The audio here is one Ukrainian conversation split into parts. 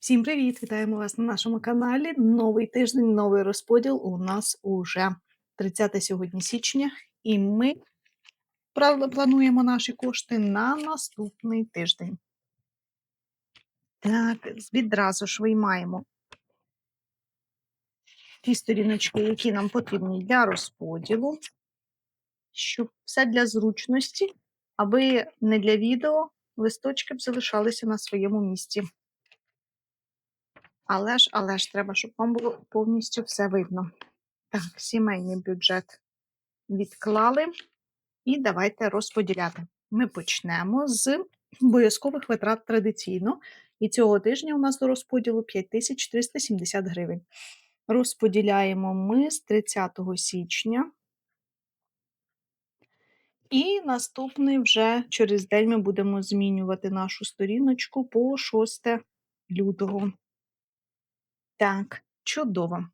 Всім привіт! Вітаємо вас на нашому каналі. Новий тиждень, новий розподіл. У нас уже 30 сьогодні січня, і ми плануємо наші кошти на наступний тиждень. Так, відразу ж виймаємо ті сторіночки, які нам потрібні для розподілу, щоб все для зручності, аби не для відео листочки б залишалися на своєму місці. Але ж, але ж, треба, щоб вам було повністю все видно. Так, сімейний бюджет відклали. І давайте розподіляти. Ми почнемо з обов'язкових витрат традиційно. І цього тижня у нас до розподілу 5370 гривень. Розподіляємо ми з 30 січня. І наступний вже через день ми будемо змінювати нашу сторіночку по 6 лютого. Так, чудово.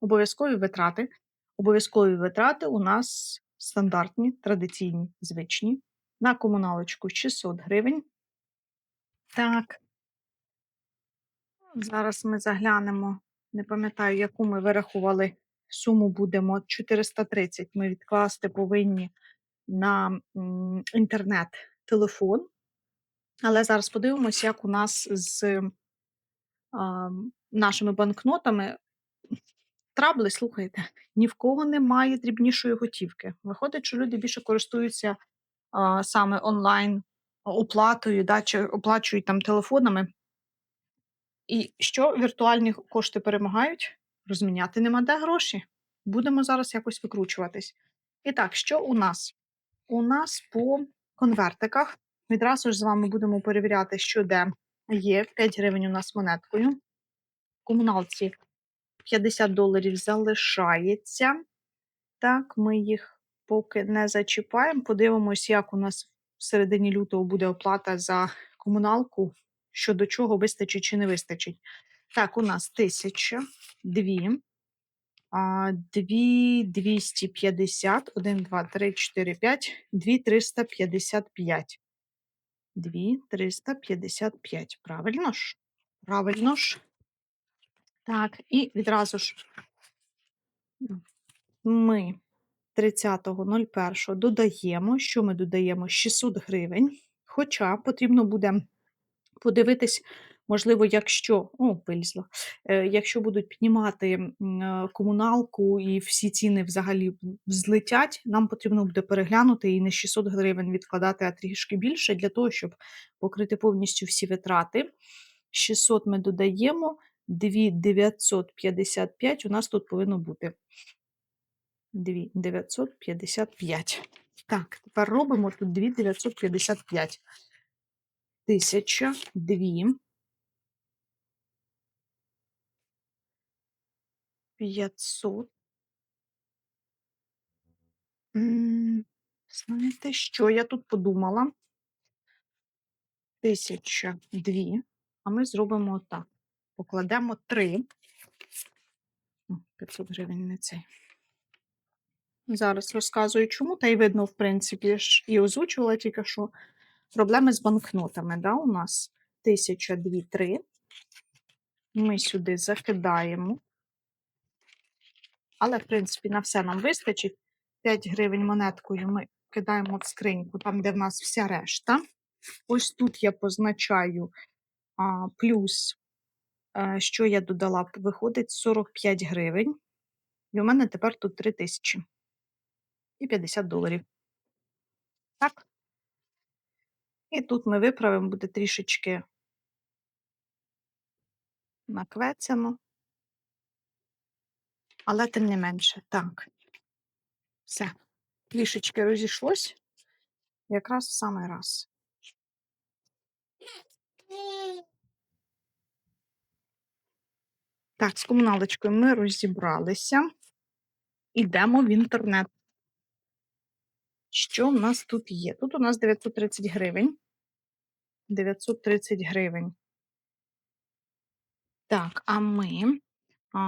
Обов'язкові витрати. Обов'язкові витрати у нас стандартні, традиційні, звичні. На комуналочку 600 гривень. Так. Зараз ми заглянемо, не пам'ятаю, яку ми вирахували суму будемо 430 ми відкласти повинні на інтернет-телефон. Але зараз подивимося, як у нас з нашими банкнотами трабли, слухайте, ні в кого немає дрібнішої готівки. Виходить, що люди більше користуються а, саме онлайн оплатою, да, чи оплачують там телефонами. І що віртуальні кошти перемагають? Розміняти нема де гроші. Будемо зараз якось викручуватись. І так, що у нас? У нас по конвертиках. Відразу ж з вами будемо перевіряти, що де є. 5 гривень у нас монеткою. В комуналці 50 доларів залишається. Так, ми їх поки не зачіпаємо. Подивимось, як у нас в середині лютого буде оплата за комуналку, що до чого вистачить чи не вистачить. Так, у нас 1000, 2, 2 250, 1, 2, 3, 4, 5, 2 355. 2 355. Правильно ж? Правильно ж. Так, і відразу ж ми 30.01 додаємо, що ми додаємо 600 гривень. Хоча потрібно буде подивитись, можливо, якщо о, вилізло, е, якщо будуть піднімати е, комуналку і всі ціни взагалі злетять, нам потрібно буде переглянути і не 600 гривень відкладати, а трішки більше, для того, щоб покрити повністю всі витрати. 600 ми додаємо, 2955 у нас тут повинно бути. 2955. Так, тепер робимо тут 2955. Тисяча, дві. П'ятсот. Знаєте, що я тут подумала? Тисяча, дві. А ми зробимо так. Покладемо три. 500 гривень не цей. Зараз розказую, чому, та й видно, в принципі, ж і озвучувала тільки що проблеми з банкнотами. Да, У нас 1000, 2, 3. Ми сюди закидаємо. Але, в принципі, на все нам вистачить. 5 гривень монеткою ми кидаємо в скриньку, там, де в нас вся решта. Ось тут я позначаю а, плюс, а, що я додала, виходить 45 гривень. І у мене тепер тут 3 тисячі і 50 доларів. Так. І тут ми виправимо, буде трішечки наквецяно. Але тим не менше. Так. Все. Трішечки розійшлось. Якраз в самий раз. Так, з комуналочкою ми розібралися. Ідемо в інтернет. Що в нас тут є? Тут у нас 930 гривень. 930 гривень. Так, а ми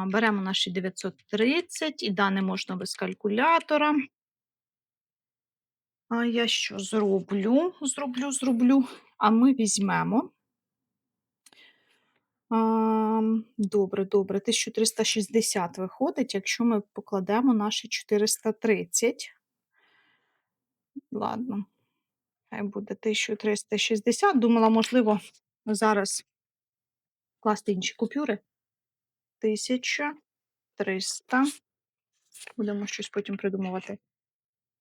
беремо наші 930 і дане можна без калькулятора. А я що зроблю? Зроблю, зроблю. А ми візьмемо. Добре, добре. 1360 виходить, якщо ми покладемо наші 430. Ладно, хай буде 1360. Думала, можливо, зараз класти інші купюри. 1300. Будемо щось потім придумувати.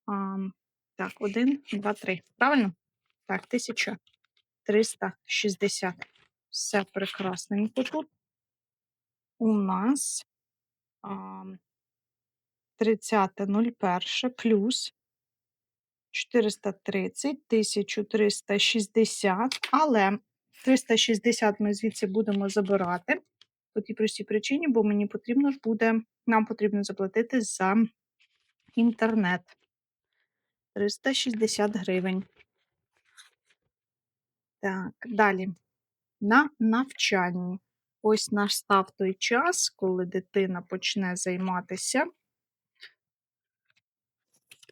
А, так, 1, 2, 3. Правильно? Так, 1360. Все прекрасненько тут. У нас а, 30.01 плюс 430, 1360, але 360 ми звідси будемо забирати по тій простій причині, бо мені потрібно ж буде, нам потрібно заплатити за інтернет. 360 гривень. Так, далі. На навчанні. Ось настав той час, коли дитина почне займатися,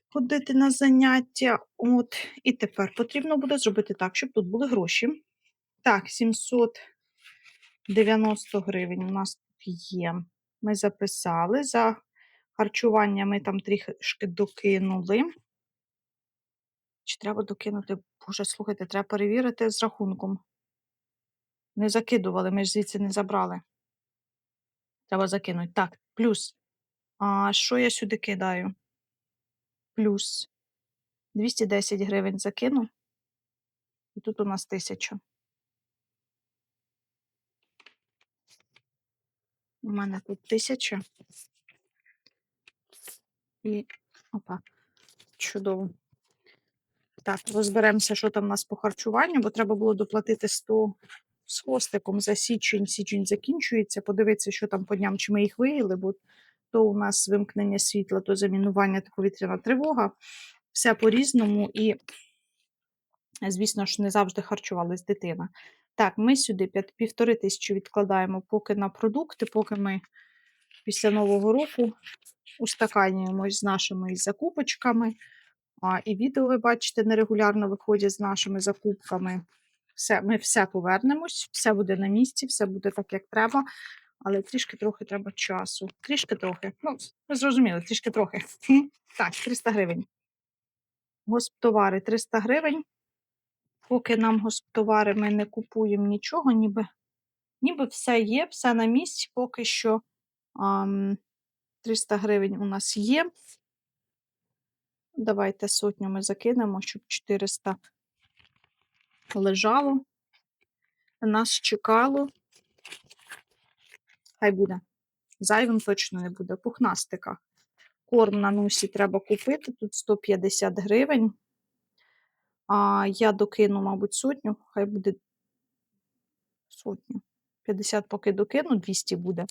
ходити на заняття. От, і тепер потрібно буде зробити так, щоб тут були гроші. Так, 790 гривень у нас тут є. Ми записали. За харчування ми там трішки докинули. Чи треба докинути? Боже, слухайте, треба перевірити з рахунком. Не закидували, ми ж звідси не забрали. Треба закинути. Так, плюс. А що я сюди кидаю? Плюс 210 гривень закину. І тут у нас 1000. У мене тут 1000. І опа, чудово. Так, розберемося, що там у нас по харчуванню, бо треба було доплатити 100 з хвостиком за січень. Січень закінчується. Подивитися, що там по дням, чи ми їх виїли, бо то у нас вимкнення світла, то замінування та повітряна тривога. Все по-різному і, звісно ж, не завжди харчувалась дитина. Так, ми сюди півтори тисячі відкладаємо поки на продукти, поки ми після Нового року устаканюємось з нашими закупочками. А, і відео, ви бачите, нерегулярно виходять з нашими закупками. Все, ми все повернемось, все буде на місці, все буде так, як треба. Але трішки трохи треба часу. Трішки трохи. Ну, ви зрозуміли, трішки трохи. Так, 300 гривень. Госптовари 300 гривень. Поки нам госптовари ми не купуємо нічого, ніби, ніби все є, все на місці. Поки що ам, 300 гривень у нас є. Давайте сотню ми закинемо, щоб 400 лежало. Нас чекало. Хай буде. Зайвим точно не буде. Пухнастика. Корм на нусі треба купити. Тут 150 гривень. А я докину, мабуть, сотню. Хай буде сотню. 50 поки докину, 200 буде.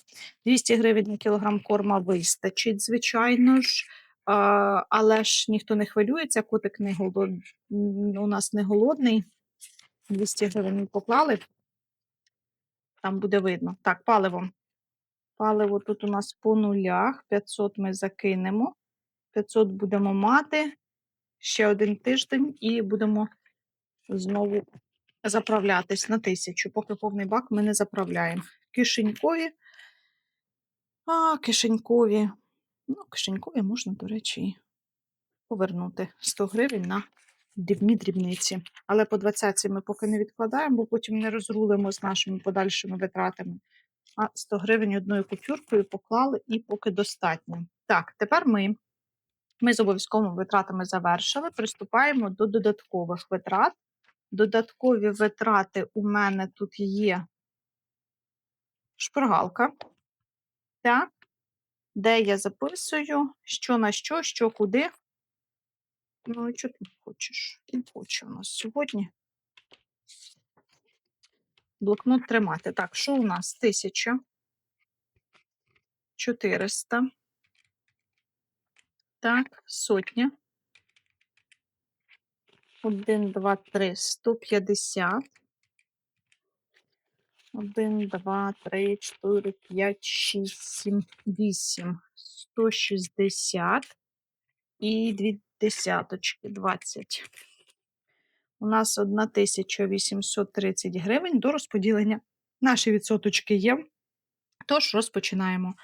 200 гривень на кілограм корма вистачить, звичайно ж. А, але ж ніхто не хвилюється, котик не голод... у нас не голодний. 200 гривень поклали. Там буде видно. Так, паливо. Паливо тут у нас по нулях. 500 ми закинемо. 500 будемо мати. Ще один тиждень і будемо знову заправлятись на тисячу. Поки повний бак ми не заправляємо. Кишенькові. А, кишенькові. Ну, кишенькові можна, до речі, повернути 100 гривень на дрібні дрібниці. Але по 20 ми поки не відкладаємо, бо потім не розрулимо з нашими подальшими витратами. А 100 гривень одною купюркою поклали і поки достатньо. Так, тепер ми, ми з обов'язковими витратами завершили. Приступаємо до додаткових витрат. Додаткові витрати у мене тут є шпаргалка. Де я записую, що на що, що куди. Ну, що ти хочеш? Не хоче у нас сьогодні. Блокнот тримати. Так, що у нас? 1000. 400. Так, сотня. 1, 2, 3, 150. 1, 2, 3, 4, 5, 6, 7, 8, 160 і дві десяточки 20. У нас 1830 гривень до розподілення. Наші відсоточки є. Тож розпочинаємо.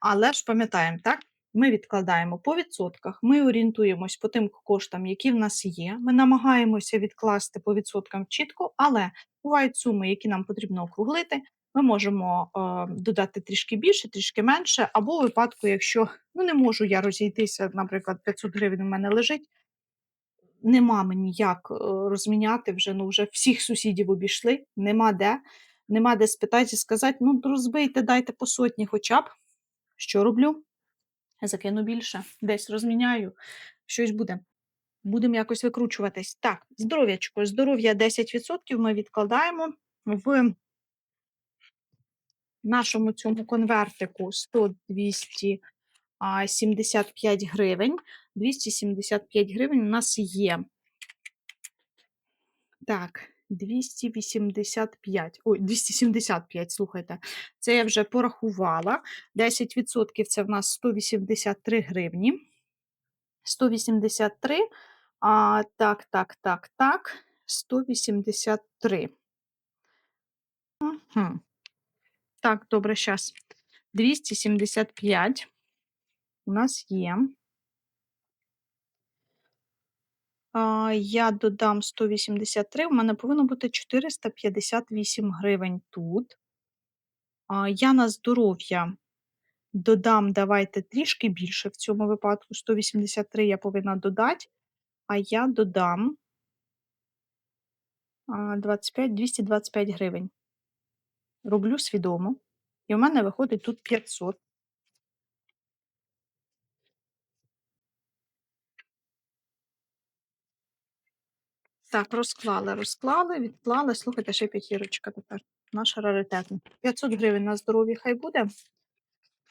Але ж пам'ятаємо, так? Ми відкладаємо по відсотках, ми орієнтуємось по тим коштам, які в нас є. Ми намагаємося відкласти по відсоткам чітко, але бувають суми, які нам потрібно округлити. Ми можемо е, додати трішки більше, трішки менше, або у випадку, якщо ну не можу я розійтися, наприклад, 500 гривень у мене лежить, нема мені як е, розміняти вже. Ну вже всіх сусідів обійшли, нема де, нема де спитати і сказати, ну розбийте, дайте по сотні, хоча б що роблю? Закину більше, десь розміняю, щось буде. Будемо якось викручуватись. Так, здоров'ячко. Здоров'я 10% ми відкладаємо в нашому цьому конвертику 100 275 гривень. 275 гривень у нас є. Так, 285. Ой, 275, слухайте. Це я вже порахувала. 10% це в нас 183 гривні. 183. А, Так, так, так, так. 183. Угу. Так, добре, зараз. 275 у нас є. Я додам 183, у мене повинно бути 458 гривень тут. Я на здоров'я додам, давайте трішки більше в цьому випадку. 183 я повинна додати, а я додам 25, 225 гривень. Роблю свідомо. І в мене виходить тут 500. Так, розклали, розклали, відклали. Слухайте, ще п'ятірочка тепер. Наша раритетна. 500 гривень на здоров'я хай буде.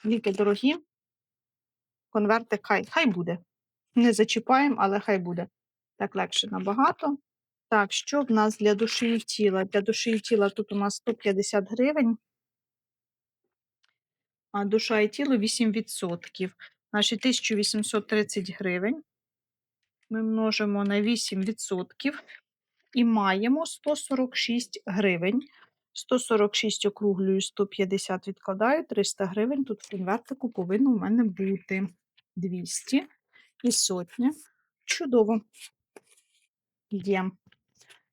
Ліки дорогі. Конвертик хай, хай буде. Не зачіпаємо, але хай буде. Так легше набагато. Так, що в нас для душі і тіла? Для душі і тіла тут у нас 150 гривень, а душа і тіло 8%. Наші 1830 гривень. Ми множимо на 8% і маємо 146 гривень. 146 округлюю, 150 відкладаю, 300 гривень. Тут в конвертику повинно у мене бути 200 і сотня. Чудово. Є.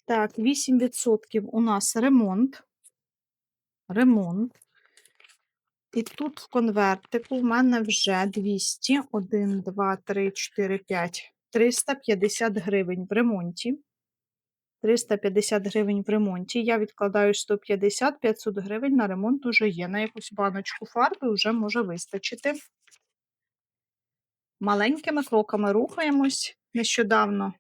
Так, 8% у нас ремонт. Ремонт. І тут в конвертику в мене вже 200, 1, 2, 3, 4, 5, 350 гривень в ремонті. 350 гривень в ремонті. Я відкладаю 150, 500 гривень на ремонт уже є. На якусь баночку фарби вже може вистачити. Маленькими кроками рухаємось нещодавно.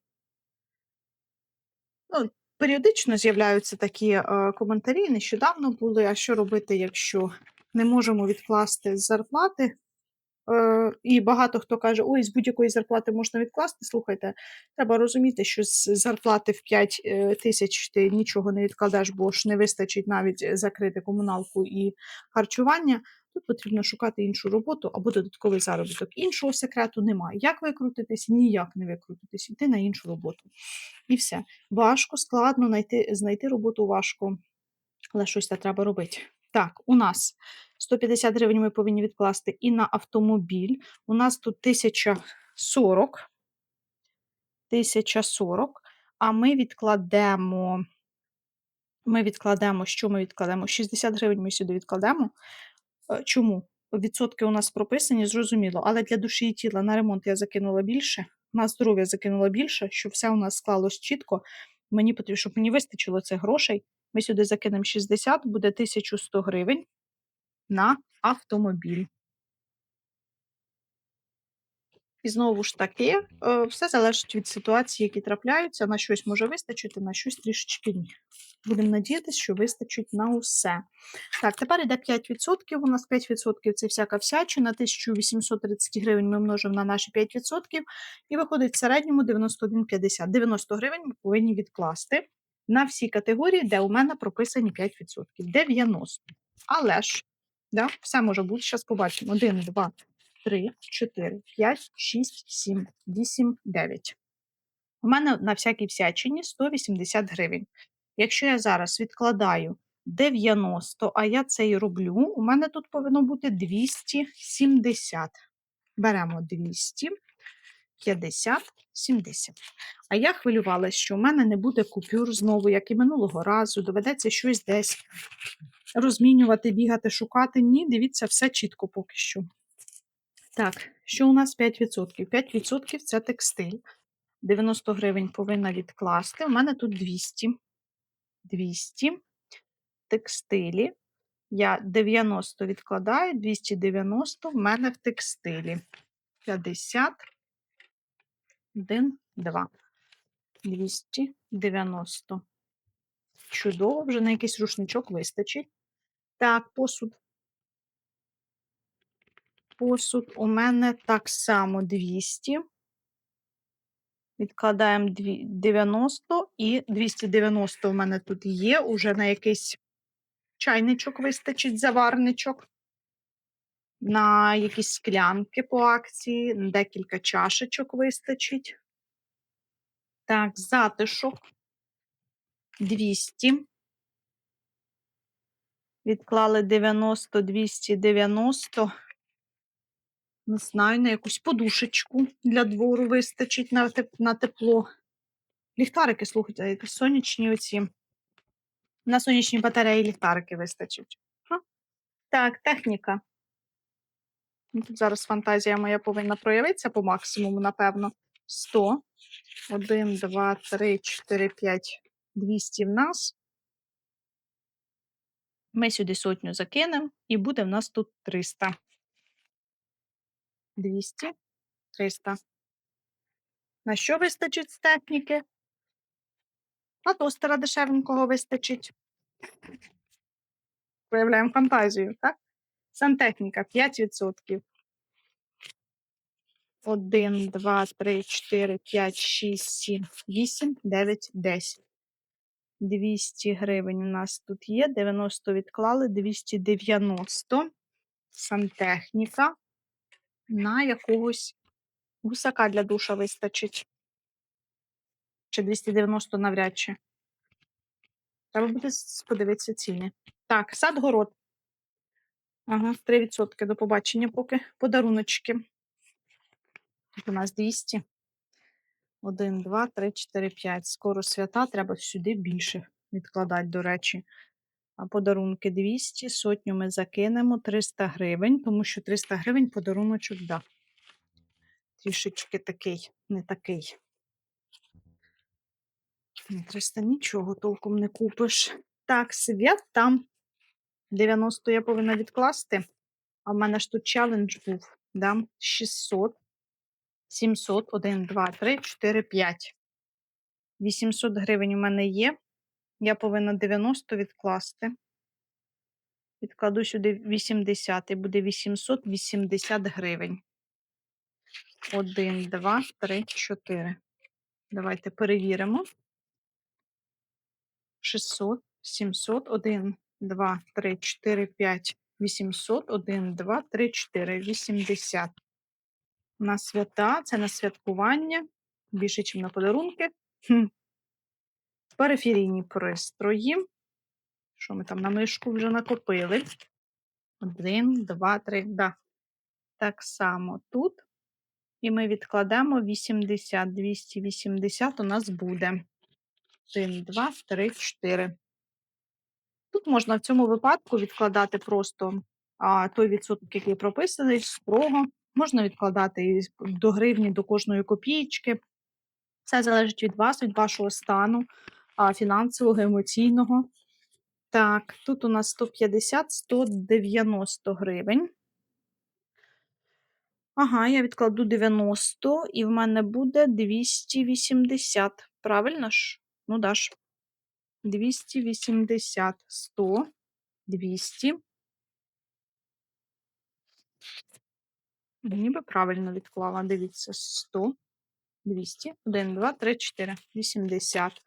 Ну, Періодично з'являються такі е, коментарі. Нещодавно були. А що робити, якщо не можемо відкласти з зарплати? Е, і багато хто каже, ой, з будь-якої зарплати можна відкласти. Слухайте, треба розуміти, що з зарплати в 5 е, тисяч ти нічого не відкладеш, бо ж не вистачить навіть закрити комуналку і харчування. Тут потрібно шукати іншу роботу або додатковий заробіток. Іншого секрету немає. Як викрутитись? Ніяк не викрутитись, йти на іншу роботу. І все. Важко, складно знайти, знайти роботу важко, але щось треба робити. Так, у нас 150 гривень ми повинні відкласти і на автомобіль. У нас тут 1040. 1040. А ми відкладемо. Ми відкладемо, що ми відкладемо? 60 гривень ми сюди відкладемо. Е, чому? Відсотки у нас прописані, зрозуміло, але для душі і тіла на ремонт я закинула більше, на здоров'я закинула більше, щоб все у нас склалось чітко. Мені потрібно, щоб мені вистачило цих грошей. Ми сюди закинемо 60, буде 1100 гривень на автомобіль. І знову ж таки, е, все залежить від ситуації, які трапляються. На щось може вистачити, на щось трішечки ні. Будемо надіятися, що вистачить на усе. Так, тепер йде 5%. У нас 5% це всяка всячина. 1830 гривень ми множимо на наші 5%, і виходить в середньому 91,50. 90 гривень ми повинні відкласти на всі категорії, де у мене прописані 5%. 90. Але ж, да, все може бути. Зараз побачимо. 1, 2, 3, 4, 5, 6, 7, 8, 9. У мене на всякій всячині 180 гривень. Якщо я зараз відкладаю 90, а я це і роблю. У мене тут повинно бути 270. Беремо 200, 50, 70. А я хвилювалася, що у мене не буде купюр знову, як і минулого разу. Доведеться щось десь розмінювати, бігати, шукати. Ні, дивіться, все чітко поки що. Так, що у нас 5%? 5% це текстиль. 90 гривень повинна відкласти. У мене тут 200. 200 текстилі. Я 90 відкладаю, 290 в мене в текстилі. 50, 1, 2. 290. Чудово, вже на якийсь рушничок вистачить. Так, посуд. Посуд у мене так само 200. Відкладаємо 90 і 290 у мене тут є. Уже на якийсь чайничок вистачить, заварничок. На якісь склянки по акції, декілька чашечок вистачить. Так, затишок 200. Відклали 90, 290. Не знаю, на якусь подушечку для двору вистачить на, на тепло. Ліхтарики, слухайте, якісь сонячні оці. На сонячні батареї ліхтарики вистачить. Так, техніка. Зараз фантазія моя повинна проявитися по максимуму, напевно. 100. 1, 2, 3, 4, 5, 200 в нас. Ми сюди сотню закинемо, і буде в нас тут 300. 200, 300. На що вистачить з техніки? На тостера дешевенького вистачить. Проявляємо фантазію, так? Сантехніка 5%. 1, 2, 3, 4, 5, 6, 7, 8, 9, 10. 200 гривень у нас тут є. 90 відклали, 290. Сантехніка. На якогось гусака для душа вистачить. Чи 290 навряд чи. Треба буде подивитися ціни. Так, сад-город. Ага, 3% до побачення поки. Подаруночки. Тут У нас 200. 1, 2, 3, 4, 5. Скоро свята, треба сюди більше відкладати, до речі. А подарунки 200, сотню ми закинемо 300 гривень, тому що 300 гривень подаруночок, да. Трішечки такий, не такий. 300 нічого толком не купиш. Так, свят там 90 я повинна відкласти. А в мене ж тут челендж був. Да? 600, 700, 1, 2, 3, 4, 5. 800 гривень у мене є. Я повинна 90 відкласти. Відкладу сюди 80 і буде 880 гривень. 1, 2, 3, 4. Давайте перевіримо. 600, 700, 1, 2, 3, 4, 5, 800, 1, 2, 3, 4, 80. На свята, це на святкування, більше, ніж на подарунки. Периферійні пристрої. Що ми там на мишку вже накопили? 1, 2, 3, да. Так само тут. І ми відкладемо 80, 280 у нас буде. 1, 2, 3, 4. Тут можна в цьому випадку відкладати просто а, той відсоток, який прописаний, строго. Можна відкладати до гривні, до кожної копієчки. Все залежить від вас, від вашого стану а, фінансового, емоційного. Так, тут у нас 150-190 гривень. Ага, я відкладу 90, і в мене буде 280. Правильно ж? Ну да ж. 280, 100, 200. Ніби правильно відклала. Дивіться, 100, 200, 1, 2, 3, 4, 80.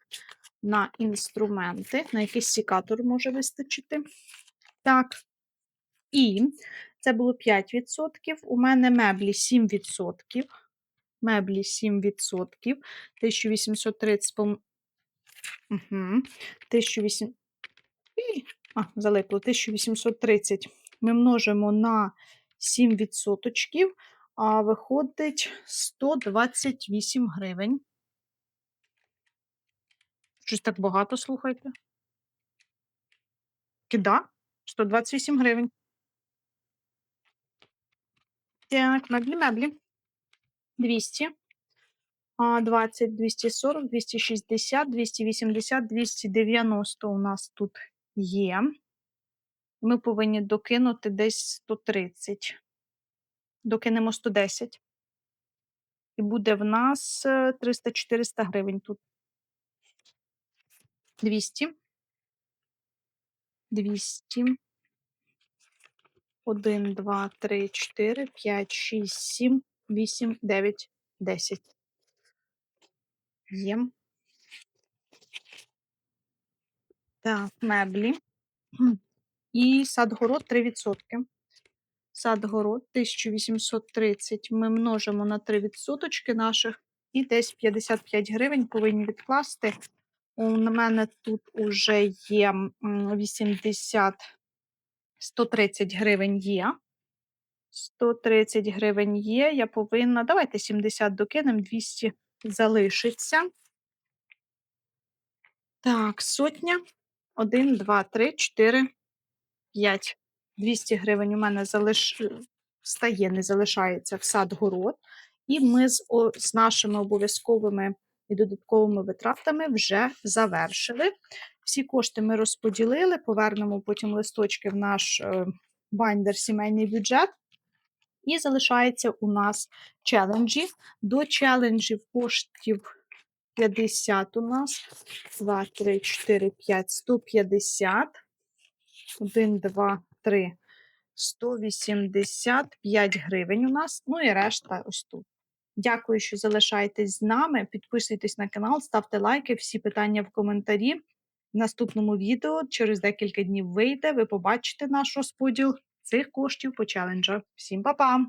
На інструменти, на якийсь сікатор може вистачити. Так. І це було 5%. У мене меблі 7%. Меблі 7%. 1830 пом... Угу. 1800... А, залипло 1830. Ми множимо на 7 відсоточків, а виходить 128 гривень. Щось так багато, слухайте. Кида? 128 гривень. Так, меблі, меблі. 200. А, 20, 240, 260, 280, 290 у нас тут є. Ми повинні докинути десь 130. Докинемо 110. І буде в нас 300-400 гривень тут. 200. 200. 1, 2, 3, 4, 5, 6, 7, 8, 9, 10. Є. Так, меблі. І садгород 3%. Садгород 1830 ми множимо на 3 відсоточки наших і десь 55 гривень повинні відкласти. У мене тут уже є 80, 130 гривень є. 130 гривень є. Я повинна. Давайте 70 докинемо, 200 залишиться. Так, сотня. 1, 2, 3, 4, 5. 200 гривень у мене залиш... стає, не залишається в сад-город. І ми з, о, з нашими обов'язковими і додатковими витратами вже завершили. Всі кошти ми розподілили, повернемо потім листочки в наш е, байндер сімейний бюджет. І залишається у нас челенджі. До челенджів коштів 50 у нас. 2, 3, 4, 5, 150. 1, 2, 3, 185 гривень у нас. Ну і решта ось тут. Дякую, що залишаєтесь з нами. Підписуйтесь на канал, ставте лайки, всі питання в коментарі. В наступному відео через декілька днів вийде. Ви побачите наш розподіл цих коштів по челенджу. Всім па-па!